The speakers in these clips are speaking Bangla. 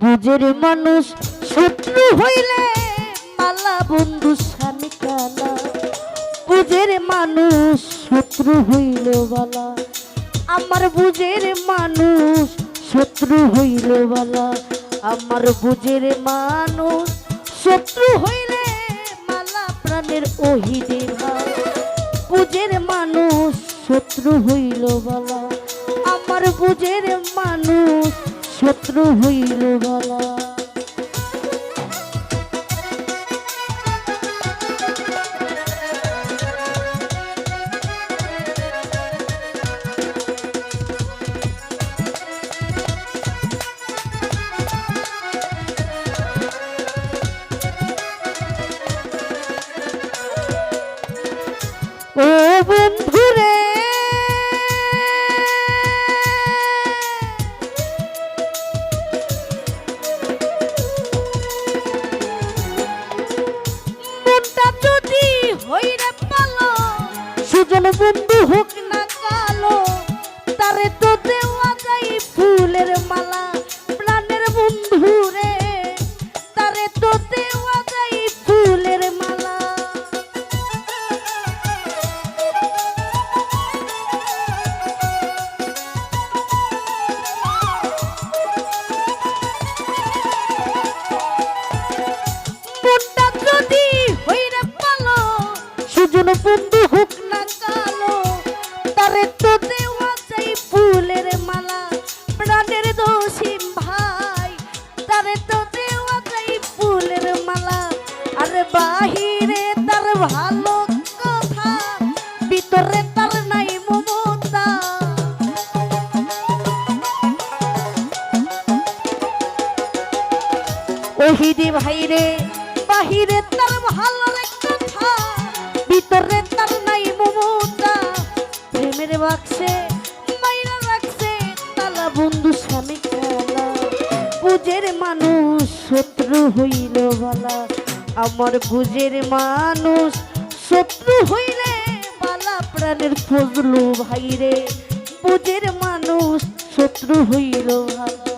বুঝের মানুষ শত্রু হইলে মালা বন্ধু স্বামী কালা বুঝের মানুষ শত্রু হইল বালা। আমার বুঝের মানুষ শত্রু হইল বালা। আমার বুঝের মানুষ শত্রু হইলে মালা প্রাণের ওহিদে ভাই বুঝের মানুষ শত্রু হইল বালা। আমার বুঝের মানুষ শত্রু হইল বালা বন্ধু ওহিদি ভাইরে, বাহিরে তার ভালো রে কথা ভিতরে তার নাই মমতা। প্রেমের বাক্সে মাইরা রাখছে তালা বন্ধু স্বামী খেলা। বুঝের মানুষ শত্রু হইল বালা, আমার বুঝের মানুষ শত্রু হইলে বালা প্রাণের ফজলু ভাইরে। বুঝের মানুষ শত্রু হইল ভালা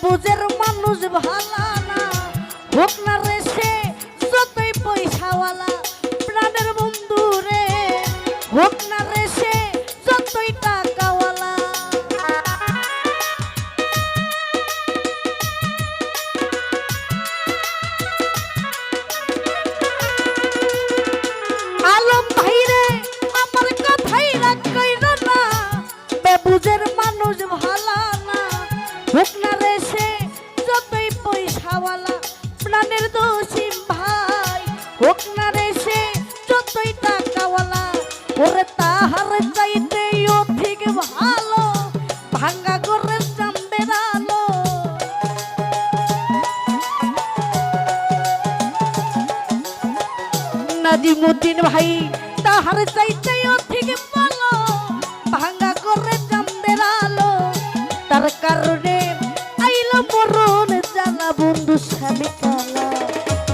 বেবুজের মানুষ ভালা নাজিমুদ্দিন ভাই, তাহার চাইতে অধিক ভালো, ভাঙ্গা করে চান্দের আলো। তার কারণে আইল মরণ জানা বন্ধু স্বামী কালা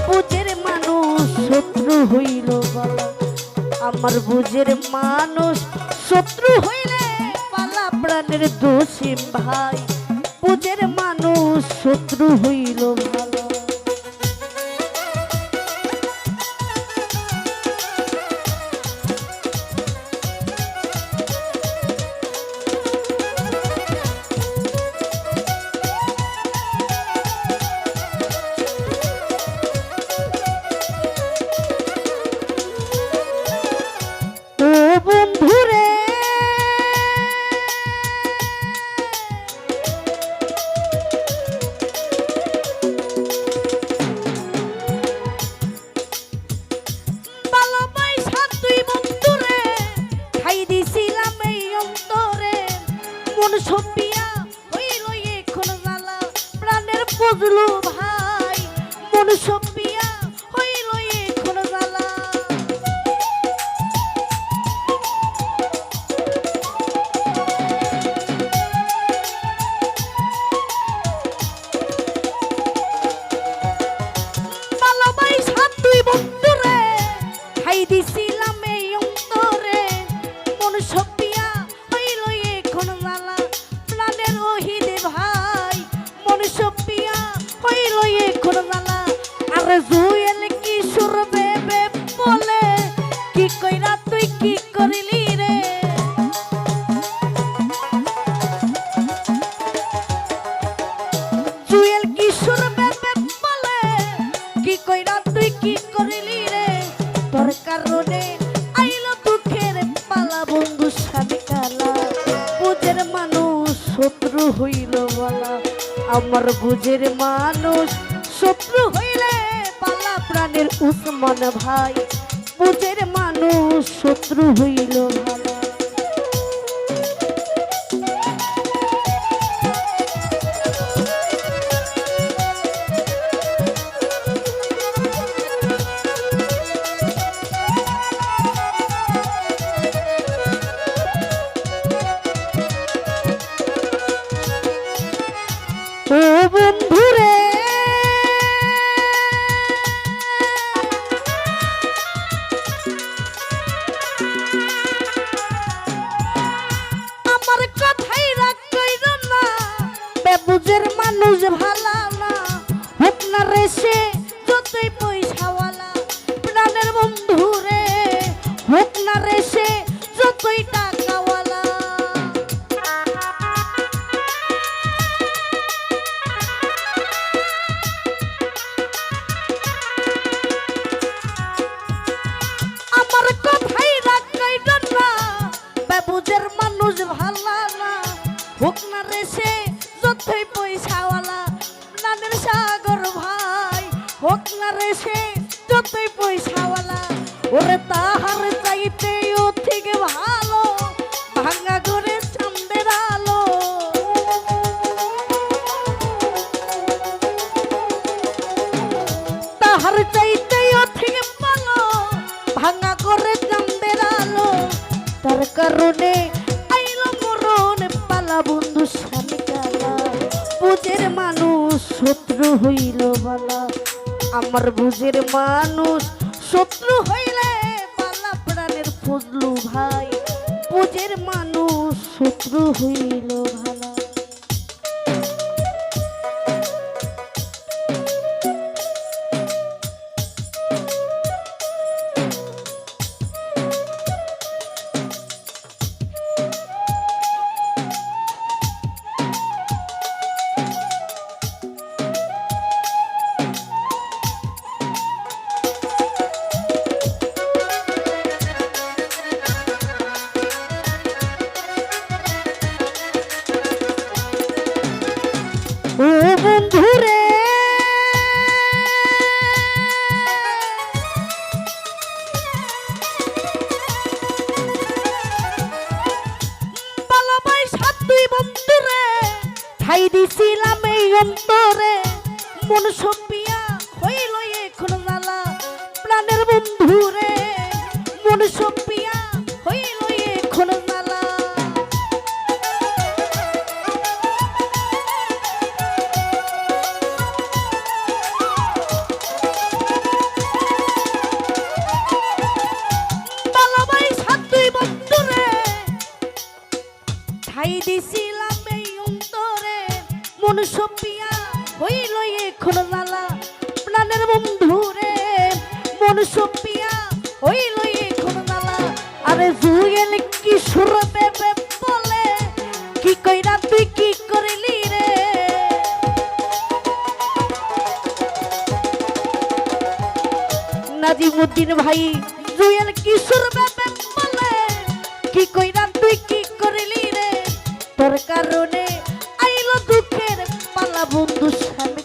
বুঝের মানুষ শত্রু হইল বলা আমার বুঝের মানুষ শত্রু হইলে পালা প্রাণের দোষী ভাই। বুঝের মানুষ শত্রু হইল ভালো মনুষ্য পিয়া হইল এখন জ্বালা। পালাবাই সাত দুই বন্ধুরে খাই দিছিলাম আর শত্রু হইলে পালা প্রাণের উসমান ভাই। বুঝের মানুষ শত্রু হইল ভালা মানুষ ভালা না হোক না রে সে যতই পয়সাওয়ালা প্রাণের বন্ধু রে হোক না রে সে যতই টাকাওয়ালা আমার না মানুষ ভালা না হোক না রে সে যতই পয়সাওয়ালা ওরে তাহার চাইতে ও থেকে ভালো ভাঙা করে চান্দের আলো। করে তার কারণে আইলো মরণ পালা বন্ধু স্বামী কালা মানুষ শত্রু হইল বালা। আমার বুঝের মানুষ। শত্রু হইলে পালা প্রাণের ফজলু ভাই। বুঝের মানুষ শত্রু হইল ভালা ঠাই দিছিলাম এই অন্তরে। মন সপিয়া হইল এখন জ্বালা। প্রাণের বন্ধুরে। মন সপিয়া মন সপিয়া হইল এখন জ্বালা প্রাণের বন্ধুরে মন সপিয়া হইল এখন জ্বালা আরে জুয়েল কিশোর বেবে বলে? কি কইরা তুই কি করলি রে? নাজিমুদ্দিন ভাই, জুয়েল কিশোর বেবে বলে? কি কইরা তুই কি করলি রে? তোর কারণে বন্ধু স্বামী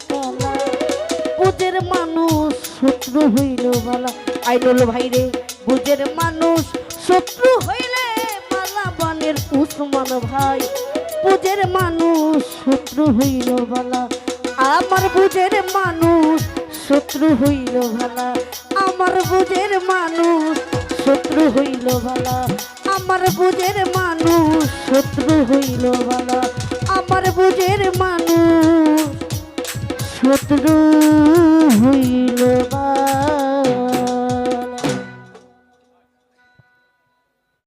বুঝের মানুষ শত্রু হইল বালা আইলো ভাই রে বুঝের মানুষ শত্রু হইলে মালা বানের উসমান ভাই। বুঝের মানুষ শত্রু হইল বালা আমার বুঝের মানুষ শত্রু হইল ভালা আমার বুঝের মানুষ শত্রু হইল ভালা আমার বুঝের মানুষ শত্রু হইল ভালা আমার বুঝের মানুষ শত্রু হইল।